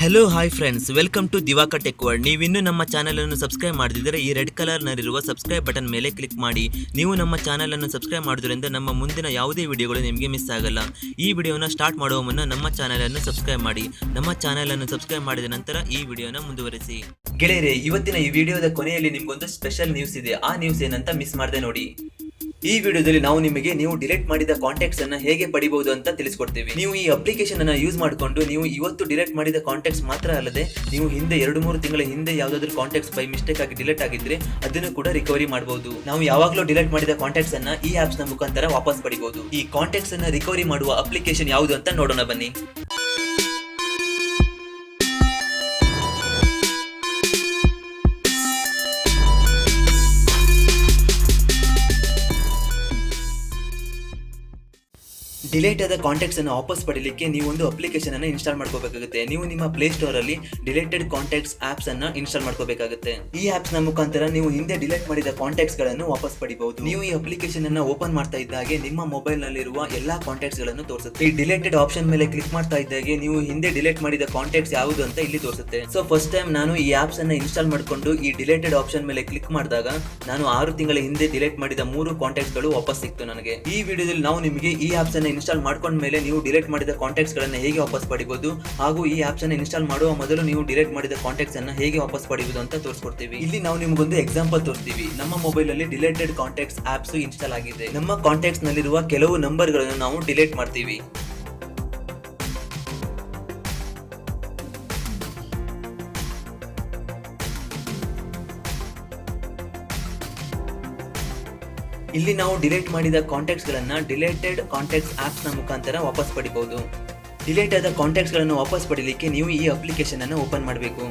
Hello hi friends welcome to Diwakar tech world ನೀವಿನ್ನೂ ನಮ್ಮ channel ಅನ್ನು ಸಬ್ಸ್ಕ್ರೈಬ್ ಮಾಡದಿದ್ದರೆ ಈ ರೆಡ್ ಕಲರ್ ನಲ್ಲಿರುವ ಸಬ್ಸ್ಕ್ರೈಬ್ ಬಟನ್ ಮೇಲೆ ಕ್ಲಿಕ್ ಮಾಡಿ. ನೀವು ನಮ್ಮ ಚಾನಲ್ ಅನ್ನು ಸಬ್ಸ್ಕ್ರೈಬ್ ಮಾಡೋದ್ರಿಂದ ನಮ್ಮ ಮುಂದಿನ ಯಾವುದೇ ವಿಡಿಯೋಗಳು ನಿಮಗೆ ಮಿಸ್ ಆಗಲ್ಲ. ಈ ವಿಡಿಯೋನ ಸ್ಟಾರ್ಟ್ ಮಾಡುವ ಮುನ್ನ ನಮ್ಮ ಚಾನಲ್ ಅನ್ನು ಸಬ್ಸ್ಕ್ರೈಬ್ ಮಾಡಿ. ನಮ್ಮ ಚಾನಲ್ ಅನ್ನು ಸಬ್ಸ್ಕ್ರೈಬ್ ಮಾಡಿದ ನಂತರ ಈ ವಿಡಿಯೋನ ಮುಂದುವರಿಸಿ. ಗೆಳೆಯರೆ, ಇವತ್ತಿನ ಈ ವಿಡಿಯೋದ ಕೊನೆಯಲ್ಲಿ ನಿಮ್ಗೊಂದು ಸ್ಪೆಷಲ್ ನ್ಯೂಸ್ ಇದೆ. ಆ ನ್ಯೂಸ್ ಏನಂತ ಮಿಸ್ ಮಾಡದೆ ನೋಡಿ. ಈ ವಿಡಿಯೋದಲ್ಲಿ ನಾವು ನಿಮಗೆ ನೀವು ಡಿಲೀಟ್ ಮಾಡಿದ ಕಾಂಟ್ಯಾಕ್ಟ್ಸ್ ಅನ್ನ ಹೇಗೆ ಪಡಿಬಹುದು ಅಂತ ತಿಳಿಸ್ಕೊಡ್ತೀವಿ. ನೀವು ಈ ಅಪ್ಲಿಕೇಶನ್ ಅನ್ನ ಯೂಸ್ ಮಾಡಿಕೊಂಡು ನೀವು ಇವತ್ತು ಡಿಲೀಟ್ ಮಾಡಿದ ಕಾಂಟ್ಯಾಕ್ಟ್ಸ್ ಮಾತ್ರ ಅಲ್ಲದೆ ನೀವು ಹಿಂದೆ ಎರಡು ಮೂರು ತಿಂಗಳ ಹಿಂದೆ ಯಾವ್ದಾದ್ರು ಕಾಂಟ್ಯಾಕ್ಟ್ಸ್ ಬೈ ಮಿಸ್ಟೇಕ್ ಆಗಿ ಡಿಲೀಟ್ ಆಗಿದ್ರೆ ಅದನ್ನು ಕೂಡ ರಿಕವರಿ ಮಾಡಬಹುದು ನಾವು ಯಾವಾಗಲೂ ಡಿಲೀಟ್ ಮಾಡಿದ ಕಾಂಟ್ಯಾಕ್ಟ್ಸ್ ಅನ್ನ ಈ ಆಪ್ಸ್ನ ಮುಖಾಂತರ ವಾಪಸ್ ಪಡಿಬಹುದು ಈ ಕಾಂಟ್ಯಾಕ್ಟ್ಸ್ ಅನ್ನ ರಿಕವರಿ ಮಾಡುವ ಅಪ್ಲಿಕೇಶನ್ ಯಾವುದು ಅಂತ ನೋಡೋಣ ಬನ್ನಿ. ಡಿಲೇಟ್ ಆದ ಕಾಂಟ್ಯಾಕ್ಟ್ಸ್ ಅನ್ನು ವಾಪಸ್ ಪಡಿಲಿಕ್ಕೆ ನೀವು ಒಂದು ಅಪ್ಲಿಕೇಶನ್ ಅನ್ನು ಇನ್ಸ್ಟಾಲ್ ಮಾಡ್ಕೋಬೇಕಾಗುತ್ತೆ. ನೀವು ನಿಮ್ಮ ಪ್ಲೇ ಸ್ಟೋರ್ ಅಲ್ಲಿ ಡಿಲೇಟೆಡ್ ಕಾಂಟ್ಯಾಕ್ಟ್ಸ್ ಆಪ್ಸ್ ಅನ್ನ ಇನ್ಸ್ಟಾಲ್ ಮಾಡ್ಕೋಬೇಕಾಗುತ್ತೆ. ಈ ಆಪ್ಸ್ನ ಮುಖಾಂತರ ನೀವು ಹಿಂದೆ ಡಿಲೀಟ್ ಮಾಡಿದ ಕಾಂಟ್ಯಾಕ್ಟ್ಸ್ಗಳನ್ನು ವಾಪಸ್ ಪಡಿಬಹುದು. ನೀವು ಈ ಅಪ್ಲಿಕೇಶನ್ ಅನ್ನ ಓಪನ್ ಮಾಡ್ತಾ ಇದ್ದಾಗೆ ನಿಮ್ಮ ಮೊಬೈಲ್ ನಲ್ಲಿರುವ ಎಲ್ಲಾ ಕಾಂಟ್ಯಾಕ್ಟ್ಸ್ಗಳನ್ನು ತೋರಿಸುತ್ತೆ. ಈ ಡಿಲೇಟೆಡ್ ಆಪ್ಷನ್ ಮೇಲೆ ಕ್ಲಿಕ್ ಮಾಡ್ತಾ ಇದ್ದಾಗೆ ನೀವು ಹಿಂದೆ ಡಿಲೀಟ್ ಮಾಡಿದ ಕಾಂಟ್ಯಾಕ್ಟ್ಸ್ ಯಾವುದು ಅಂತ ಇಲ್ಲಿ ತೋರಿಸುತ್ತೆ. ಸೊ ಫಸ್ಟ್ ಟೈಮ್ ನಾನು ಈ ಆಪ್ಸ್ ಅನ್ನ ಇನ್ಸ್ಟಾಲ್ ಮಾಡಿಕೊಂಡು ಈ ಡಿಲೇಟೆಡ್ ಆಪ್ಷನ್ ಮೇಲೆ ಕ್ಲಿಕ್ ಮಾಡಿದಾಗ ನಾನು ಆರು ತಿಂಗಳ ಹಿಂದೆ ಡಿಲೀಟ್ ಮಾಡಿದ ಮೂರು ಕಾಂಟ್ಯಾಕ್ಟ್ಸ್ಗಳು ವಾಪಸ್ ಸಿಕ್ತು ನನಗೆ. ಈ ವಿಡಿಯೋದಲ್ಲಿ ನಾವು ನಿಮಗೆ ಈ ಆಪ್ಸ್ ಅನ್ನ ಇನ್ಸ್ಟಾಲ್ ಮಾಡ್ಕೊಂಡ ಮೇಲೆ ನೀವು ಡಿಲೀಟ್ ಮಾಡಿದ ಕಾಂಟ್ಯಾಕ್ಟ್ಸ್ಗಳನ್ನು ಹೇಗೆ ವಾಪಸ್ ಪಡಿಬಹುದು ಹಾಗೂ ಈ ಆಪ್ಸ್ ಇನ್ಸ್ಟಾಲ್ ಮಾಡುವ ಮೊದಲು ನೀವು ಡಿಲೀಟ್ ಮಾಡಿದ ಕಾಂಟ್ಯಾಕ್ಟ್ಸ್ ಅನ್ನು ಹೇಗೆ ವಾಪಸ್ ಪಡಿಬಹುದು ಅಂತ ತೋರಿಸ್ಕೊಡ್ತೀವಿ. ಇಲ್ಲಿ ನಾವು ನಿಮಗೊಂದು ಎಕ್ಸಾಂಪಲ್ ತೋರಿಸ್ತೀವಿ. ನಮ್ಮ ಮೊಬೈಲ್ ಅಲ್ಲಿ ಡಿಲೇಟೆಡ್ ಕಾಂಟ್ಯಾಕ್ಟ್ಸ್ ಆಪ್ಸ್ ಇನ್ಸ್ಟಾಲ್ ಆಗಿದೆ. ನಮ್ಮ ಕಾಂಟ್ಯಾಕ್ಟ್ಸ್ ನಲ್ಲಿರುವ ಕೆಲವು ನಂಬರ್ಗಳನ್ನು ನಾವು ಡಿಲೀಟ್ ಮಾಡ್ತೀವಿ. ಇಲ್ಲಿ ನಾವು ಡಿಲೀಟ್ ಮಾಡಿದ ಕಾಂಟ್ಯಾಕ್ಟ್ಸ್ ಗಳನ್ನ ಡಿಲೇಟೆಡ್ ಕಾಂಟ್ಯಾಕ್ಟ್ಸ್ ಆಪ್ಸ್ನ ಮುಖಾಂತರ ವಾಪಸ್ ಪಡಿಬಹುದು ಡಿಲೇಟ್ ಆದ ಕಾಂಟ್ಯಾಕ್ಟ್ಸ್ಗಳನ್ನು ವಾಪಸ್ ಪಡಿಲಿಕ್ಕೆ ನೀವು ಈ ಅಪ್ಲಿಕೇಶನ್ ಅನ್ನು ಓಪನ್ ಮಾಡಬೇಕು.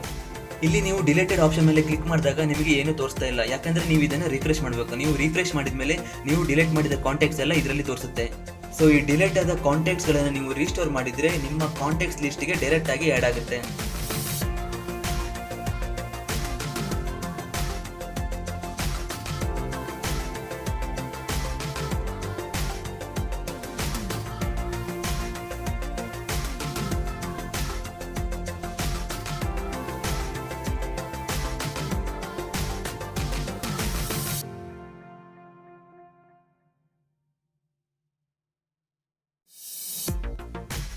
ಇಲ್ಲಿ ನೀವು ಡಿಲೇಟೆಡ್ ಆಪ್ಷನ್ ಮೇಲೆ ಕ್ಲಿಕ್ ಮಾಡಿದಾಗ ನಿಮಗೆ ಏನು ತೋರಿಸ್ತಾ ಇಲ್ಲ. ಯಾಕಂದ್ರೆ ನೀವು ಇದನ್ನು ರಿಫ್ರೆಶ್ ಮಾಡಬೇಕು. ನೀವು ರಿಫ್ರೆಶ್ ಮಾಡಿದ ಮೇಲೆ ನೀವು ಡಿಲೇಟ್ ಮಾಡಿದ ಕಾಂಟ್ಯಾಕ್ಟ್ಸ್ ಎಲ್ಲ ಇದರಲ್ಲಿ ತೋರಿಸುತ್ತೆ. ಸೊ ಈ ಡಿಲೇಟ್ ಆದ ಕಾಂಟ್ಯಾಕ್ಟ್ಸ್ಗಳನ್ನು ನೀವು ರಿಸ್ಟೋರ್ ಮಾಡಿದ್ರೆ ನಿಮ್ಮ ಕಾಂಟ್ಯಾಕ್ಟ್ಸ್ ಲಿಸ್ಟ್ಗೆ ಡೈರೆಕ್ಟ್ ಆಗಿ ಆಡ್ ಆಗುತ್ತೆ.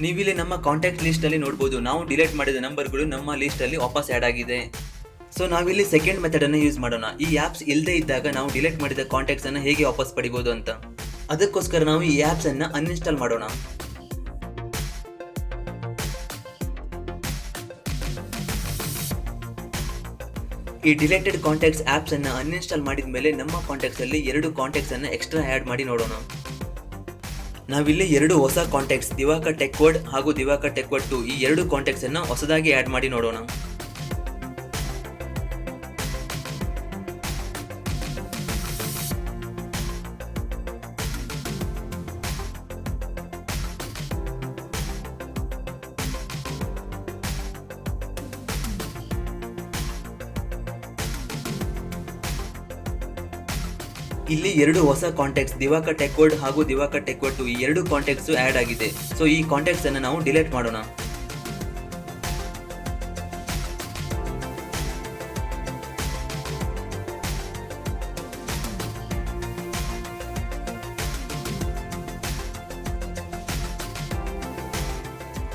ನೀವಿಲ್ಲಿ ನಮ್ಮ ಕಾಂಟ್ಯಾಕ್ಟ್ ಲಿಸ್ಟ್ ಅಲ್ಲಿ ನೋಡಬಹುದು ನಾವು ಡಿಲೀಟ್ ಮಾಡಿದ ನಂಬರ್ಗಳು ನಮ್ಮ ಲಿಸ್ಟ್ ಅಲ್ಲಿ ವಾಪಸ್ ಆಡ್ ಆಗಿದೆ. ಸೊ ನಾವಿಲ್ಲಿ ಸೆಕೆಂಡ್ ಮೆಥಡ್ ಅನ್ನು ಯೂಸ್ ಮಾಡೋಣ. ಈ ಆಪ್ಸ್ ಇಲ್ಲದೇ ಇದ್ದಾಗ ನಾವು ಡಿಲೀಟ್ ಮಾಡಿದ ಕಾಂಟ್ಯಾಕ್ಟ್ಸ್ ಅನ್ನು ಹೇಗೆ ವಾಪಸ್ ಪಡಿಬೋದು ಅಂತ. ಅದಕ್ಕೋಸ್ಕರ ನಾವು ಈ ಆಪ್ಸ್ ಅನ್ನ ಅನ್ಇನ್ಸ್ಟಾಲ್ ಮಾಡೋಣ. ಈ ಡಿಲೇಟೆಡ್ ಕಾಂಟ್ಯಾಕ್ಟ್ಸ್ ಆಪ್ಸ್ ಅನ್ನ ಅನ್ಇನ್ಸ್ಟಾಲ್ ಮಾಡಿದ ಮೇಲೆ ನಮ್ಮ ಕಾಂಟ್ಯಾಕ್ಟ್ಸ್ ಅಲ್ಲಿ ಎರಡು ಕಾಂಟ್ಯಾಕ್ಟ್ಸ್ ಅನ್ನ ಎಕ್ಸ್ಟ್ರಾ ಆಡ್ ಮಾಡಿ ನೋಡೋಣ. ನಾವಿಲ್ಲಿ ಎರಡು ಹೊಸ ಕಾಂಟ್ಯಾಕ್ಟ್ಸ್ ದಿವಾಕರ್ ಟೆಕ್ವರ್ಡ್ ಹಾಗೂ ದಿವಾಕರ್ ಟೆಕ್ವರ್ಡ್ ಟು ಈ ಎರಡು ಕಾಂಟ್ಯಾಕ್ಟ್ಸ್ ಅನ್ನ ಹೊಸದಾಗಿ ಆಡ್ ಮಾಡಿ ನೋಡೋಣ. ಇಲ್ಲಿ ಎರಡು ಹೊಸ ಕಾಂಟ್ಯಾಕ್ಟ್ಸ್ ದಿವಾಕರ್ ಟೆಕ್ವರ್ಡ್ ಹಾಗೂ ದಿವಾಕರ್ ಟೆಕ್ವರ್ಡ್ ಟು ಈ ಎರಡು ಕಾಂಟ್ಯಾಕ್ಟ್ಸ್ ಆಡ್ ಆಗಿದೆ. ಸೊ ಈ ಕಾಂಟ್ಯಾಕ್ಟ್ಸ್ ಅನ್ನ ನಾವು ಡಿಲೀಟ್ ಮಾಡೋಣ.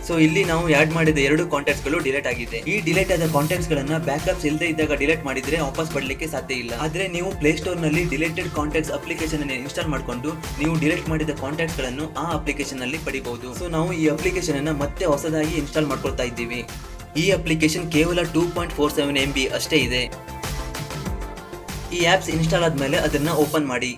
ಸೊ ಇಲ್ಲಿ ನಾವು ಆಡ್ ಮಾಡಿದ ಎರಡು ಕಾಂಟ್ಯಾಕ್ಟ್ಸ್ಗಳು ಡಿಲೀಟ್ ಆಗಿದೆ. ಈ ಡಿಲೀಟ್ ಆದ ಕಾಂಟ್ಯಾಕ್ಟ್ಸ್ ಗಳನ್ನ ಬ್ಯಾಕಪ್ಸ್ ಇಲ್ಲದೆ ಇದ್ದಾಗ ಡಿಲೀಟ್ ಮಾಡಿದ್ರೆ ವಾಪಸ್ ಪಡಲಿಕ್ಕೆ ಸಾಧ್ಯ ಇಲ್ಲ. ಆದ್ರೆ ನೀವು ಪ್ಲೇ ಸ್ಟೋರ್ನಲ್ಲಿ ಡಿಲೇಟೆಡ್ ಕಾಂಟ್ಯಾಕ್ಟ್ಸ್ ಅಪ್ಲಿಕೇಶನ್ ಅನ್ನು ಇನ್ಸ್ಟಾಲ್ ಮಾಡಿಕೊಂಡು ನೀವು ಡಿಲೀಟ್ ಮಾಡಿದ ಕಾಂಟ್ಯಾಕ್ಟ್ಸ್ಗಳನ್ನು ಆ ಅಪ್ಲಿಕೇಶನ್ನಲ್ಲಿ ಪಡಿಬಹುದು ಸೊ ನಾವು ಈ ಅಪ್ಲಿಕೇಶನ್ ಅನ್ನ ಮತ್ತೆ ಹೊಸದಾಗಿ ಇನ್ಸ್ಟಾಲ್ ಮಾಡ್ಕೊಳ್ತಾ ಇದ್ದೀವಿ. ಈ ಅಪ್ಲಿಕೇಶನ್ ಕೇವಲ two point four seven M B ಅಷ್ಟೇ ಇದೆ. ಈ ಆಪ್ಸ್ ಇನ್ಸ್ಟಾಲ್ ಆದ್ಮೇಲೆ ಅದನ್ನ ಓಪನ್ ಮಾಡಿ.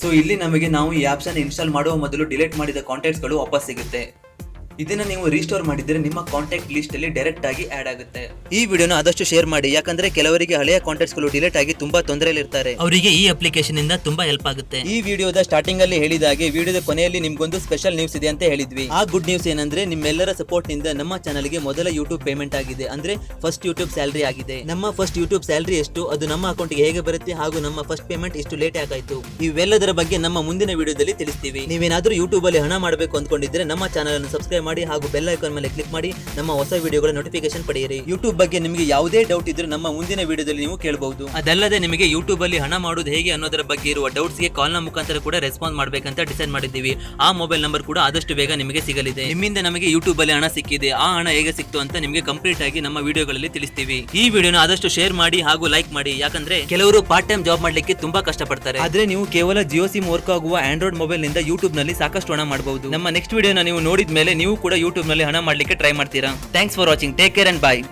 ಸೊ ಇಲ್ಲಿ ನಮಗೆ ನಾವು ಈ ಆಪ್ಸ್ ಅನ್ನು ಇನ್ಸ್ಟಾಲ್ ಮಾಡುವ ಮೊದಲು ಡಿಲೀಟ್ ಮಾಡಿದ ಕಾಂಟ್ಯಾಕ್ಟ್ಸ್ಗಳು ವಾಪಸ್ ಸಿಗುತ್ತೆ. ಇದನ್ನ ನೀವು ರೀಸ್ಟೋರ್ ಮಾಡಿದ್ರೆ ನಿಮ್ಮ ಕಾಂಟ್ಯಾಕ್ಟ್ ಲಿಸ್ಟ್ ಅಲ್ಲಿ ಡೈರೆಕ್ಟ್ ಆಗಿ ಆಡ್ ಆಗುತ್ತೆ. ಈ ವಿಡಿಯೋನ ಆದಷ್ಟು ಶೇರ್ ಮಾಡಿ ಯಾಕಂದ್ರೆ ಕೆಲವರಿಗೆ ಹಳೆಯ ಕಾಂಟ್ಯಾಕ್ಟ್ಸ್ಗಳು ಡಿಲೀಟ್ ಆಗಿ ತುಂಬಾ ತೊಂದರೆಯಲ್ಲಿರ್ತಾರೆ ಅವರಿಗೆ ಈ ಅಪ್ಲಿಕೇಶನ್ ಇಂದ ತುಂಬಾ ಹೆಲ್ಪ್ ಆಗುತ್ತೆ. ಈ ವಿಡಿಯೋದ ಸ್ಟಾರ್ಟಿಂಗ್ ಅಲ್ಲಿ ಹೇಳಿದ ಹಾಗೆ ವಿಡಿಯೋದ ಕೊನೆಯಲ್ಲಿ ನಿಮ್ಗೊಂದು ಸ್ಪೆಷಲ್ ನ್ಯೂಸ್ ಇದೆ ಅಂತ ಹೇಳಿದ್ವಿ. ಆ ಗುಡ್ ನ್ಯೂಸ್ ಏನಂದ್ರೆ ನಿಮ್ಮೆಲ್ಲರ ಸಪೋರ್ಟ್ನಿಂದ ನಮ್ಮ ಚಾನಲ್ಗೆ ಮೊದಲ ಯೂಟ್ಯೂಬ್ ಪೇಮೆಂಟ್ ಆಗಿದೆ. ಅಂದ್ರೆ ಫಸ್ಟ್ ಯೂಟ್ಯೂಬ್ ಸ್ಯಾಲರಿ ಆಗಿದೆ. ನಮ್ಮ ಫಸ್ಟ್ ಯೂಟ್ಯೂಬ್ ಸ್ಯಾಲರಿ ಎಷ್ಟು ಅದು ನಮ್ಮ ಅಕೌಂಟ್ಗೆ ಹೇಗೆ ಬರುತ್ತೆ ಹಾಗೂ ನಮ್ಮ ಫಸ್ಟ್ ಪೇಮೆಂಟ್ ಎಷ್ಟು ಲೇಟ್ ಆಗಾಯ್ತು ಇವೆಲ್ಲದರ ಬಗ್ಗೆ ನಮ್ಮ ಮುಂದಿನ ವಿಡಿಯೋದಲ್ಲಿ ತಿಳಿಸ್ತೀವಿ. ನೀವೇನಾದ್ರೂ ಯೂಟ್ಯೂಬ್ ಅಲ್ಲಿ ಹಣ ಮಾಡಬೇಕು ಅಂದ್ಕೊಂಡಿದ್ರೆ ನಮ್ಮ ಚಾನಲ್ ಅನ್ನು ಸಬ್ಸ್ಕ್ರೈಬ್ ಮಾಡಿ ಹಾಗೂ ಬೆಲ್ ಐಕಾನ್ ಮೇಲೆ ಕ್ಲಿಕ್ ಮಾಡಿ ನಮ್ಮ ಹೊಸ ವಿಡಿಯೋಗಳ ನೋಟಿಫಿಕೇಶನ್ ಪಡೆಯಿರಿ. ಯೂಟ್ಯೂಬ್ ಬಗ್ಗೆ ನಿಮಗೆ ಯಾವುದೇ ಡೌಟ್ ಇದ್ರೆ ನಮ್ಮ ಮುಂದಿನ ವಿಡಿಯೋದಲ್ಲಿ ನೀವು ಕೇಳಬಹುದು. ಅದಲ್ಲದೆ ನಿಮಗೆ ಯೂಟ್ಯೂಬ್ ಅಲ್ಲಿ ಹಣ ಮಾಡೋದು ಹೇಗೆ ಅನ್ನೋದರ ಬಗ್ಗೆ ಇರುವ ಡೌಟ್ಸ್ಗೆ ಕಾಲ್ನ ಮುಖಾಂತರ ಕೂಡ ರೆಸ್ಪಾನ್ಸ್ ಮಾಡಬೇಕಂತ ಡಿಸೈಡ್ ಮಾಡಿದ್ದೀವಿ. ಆ ಮೊಬೈಲ್ ನಂಬರ್ ಕೂಡ ಆದಷ್ಟು ಬೇಗ ನಿಮಗೆ ಸಿಗಲಿದೆ. ನಿಮ್ಮಿಂದ ನಮಗೆ ಯೂಟ್ಯೂಬ್ ಅಲ್ಲಿ ಹಣ ಸಿಕ್ಕಿದೆ. ಆ ಹಣ ಹೇಗೆ ಸಿಕ್ತು ಅಂತ ನಿಮಗೆ ಕಂಪ್ಲೀಟ್ ಆಗಿ ನಮ್ಮ ವಿಡಿಯೋಗಳಲ್ಲಿ ತಿಳಿಸ್ತೀವಿ. ಈ ವಿಡಿಯೋನ ಆದಷ್ಟು ಶೇರ್ ಮಾಡಿ ಹಾಗೂ ಲೈಕ್ ಮಾಡಿ. ಯಾಕಂದ್ರೆ ಕೆಲವರು ಪಾರ್ಟ್ ಟೈಮ್ ಜಾಬ್ ಮಾಡ್ಲಿಕ್ಕೆ ತುಂಬಾ ಕಷ್ಟಪಡ್ತಾರೆ. ಆದ್ರೆ ನೀವು ಕೇವಲ ಜಿಯೋ ಸಿಮ್ ವರ್ಕ್ ಆಗುವ ಆಂಡ್ರಾಯ್ಡ್ ಮೊಬೈಲ್ನಿಂದ ಯೂಟ್ಯೂಬ್ನಲ್ಲಿ ಸಾಕಷ್ಟು ಹಣ ಮಾಡಬಹುದು. ನಮ್ಮ ನೆಕ್ಸ್ಟ್ ವಿಡಿಯೋನ ನೀವು ನೋಡಿದ ಮೇಲೆ ನೀವು ಕೂಡ ಯೂಟ್ಯೂಬ್ನಲ್ಲಿ ಹಣ ಮಾಡ್ಲಿಕ್ಕೆ ಟ್ರೈ ಮಾಡ್ತೀರಾ? Thanks for watching take care and bye